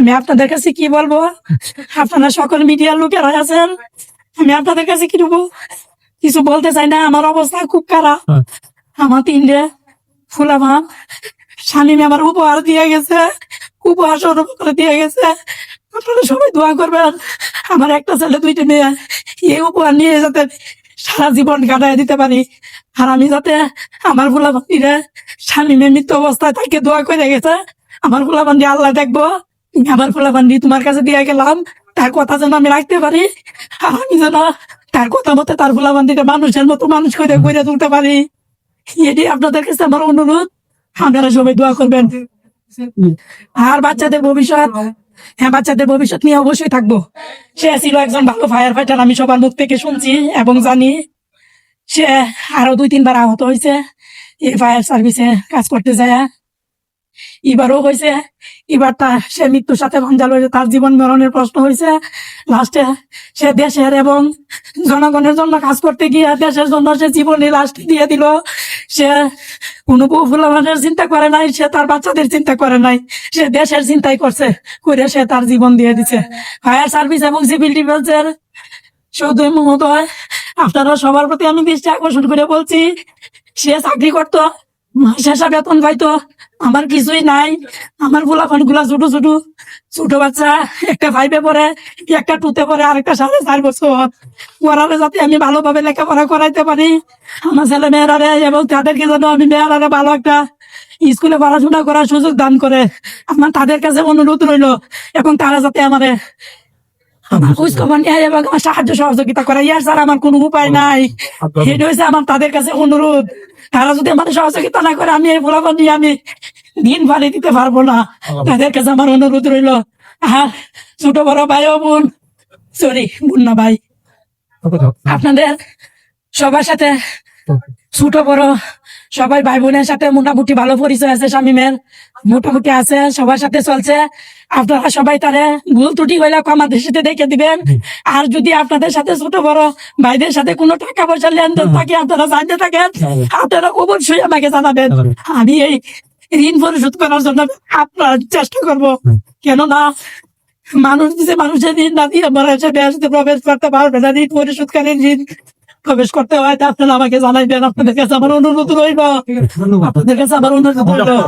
আমি আপনাদের কাছে কি বলব? আপনারা সকল মিডিয়ার লোকেরা আছেন। আমি আপনাদের কাছে কি দেবো কিছু বলতে চাই না, আমার অবস্থা খুব খারাপ। আমার তিনটে ফুলাভান স্বামী আমার উপহার দিয়ে গেছে, উপহার করে দিয়ে গেছে। আপনারা সবাই দোয়া করবেন, আমার একটা ছেলে, দুইটা মেয়ে, এই উপহার নিয়ে যাতে সারা জীবন কাটাই দিতে পারি। আর আমি যাতে আমার ফুলাভান্ডিরে স্বামী মেয়ে মৃত্যু অবস্থায় তাকে দোয়া করে গেছে, আমার ফুলাভান্ডি আল্লাহ দেখব। আমার ফুলাভান্ডি তোমার কাছে দিয়ে গেলাম। তার কথা যেন আমি রাখতে পারি। আমি যেন তার কথা মতো তার ফুলাভান্ডিকে মানুষের মতো মানুষ করে গড়ে তুলতে পারি। এটি আপনাদের কাছে আমার অনুরোধ। আপনারা সবাই দোয়া করবেন। আর বাচ্চাদের ভবিষ্যৎ হ্যাঁ বাচ্চাদের ভবিষ্যৎ নিয়ে অবশ্যই থাকব। সে ছিল একজন ভালো ফায়ার ফাইটার আমি সবার মুখ থেকে শুনছি এবং জানি। সে আরও দুই, তিনবার আহত হয়েছে। এই ফায়ার সার্ভিসে কাজ করতে যায়। এবারও হয়েছে। এবার তা সে মৃত্যুর সাথে ভঞ্জাল হয়েছে তার জীবন মরণের প্রশ্ন হয়েছে। লাস্টে সে দেশের এবং জনগণের জন্য কাজ করতে গিয়ে দেশের জন্য সে জীবনে লাস্ট দিয়ে দিল। সে কোনো ফুলামানের চিন্তা করে নাই, সে তার বাচ্চাদের চিন্তা করে নাই। সে দেশের চিন্তাই করছে, করে সে তার জীবন দিয়ে দিছে। ফায়ার সার্ভিস এবং সিভিল ডিফেন্সের শুধু মহোদয়, আপনারা সবার প্রতি আমি দৃষ্টি আকর্ষণ করে বলছি, সে চাকরি করতো মাস বেতন পাইতো আমার কিছুই নাই। আমারগুলা ছোট ছোট ছোট বাচ্চা, একটা ফাইভে পড়ে, একটা টুতে পড়ে সাড়ে চার বছর। যাতে আমি ভালোভাবে লেখাপড়া করাইতে পারি। আমার ছেলে মেয়েরারে এবং তাদেরকে যেন আমি মেয়েরারে ভালো একটা স্কুলে পড়াশোনা করার সুযোগ দান করে। আমার তাদের কাছে অনুরোধ রইল, এবং তারা যাতে আমার খোঁজ খবর নেয় এবং আমার সাহায্য সহযোগিতা করে ইয়ার স্যার আমার কোনো উপায় নাই। এটা হয়েছে আমার তাদের কাছে অনুরোধ তারা যদি আমার সহযোগিতা না করে আমি এই ফলাফল নিয়ে আমি দিন পানি দিতে পারব না। তাদের কাছে আমার অনুরোধ রইল। আর ছোট বড় ভাই ও বোন সরি বোন না ভাই। আপনাদের সবার সাথে ছোট বড় সবাই ভাই বোনের সাথে মোটামুটি ভালো পরিচয় আছে স্বামীমের মোটামুটি আছে সবার সাথে চলছে। আপনারা সবাই তারে ভুল ত্রুটি হইলে আমাদের সাথে দেখে দিবেন। আর যদি আপনাদের সাথে ছোট বড় ভাইদের সাথে কোনো টাকা পয়সা লেনদেন থাকে আপনারা জানতে থাকেন। আপনারা অবশ্যই আমাকে জানাবেন। আমি এই ঋণ পরিশোধ করার জন্য আপনার চেষ্টা করব। কেননা মানুষ দিছে মানুষের ঋণ না দিয়ে মারা সে বেহেশতে প্রবেশ করতে পারবে না। ঋণ পরিশোধকারীর ঋণ প্রবেশ করতে হয় তা আপনারা আমাকে জানাইবেন আপনাদের কাছে আমার অনুরোধ রইল। আপনাদের কাছে আমার অনুরোধ রইল।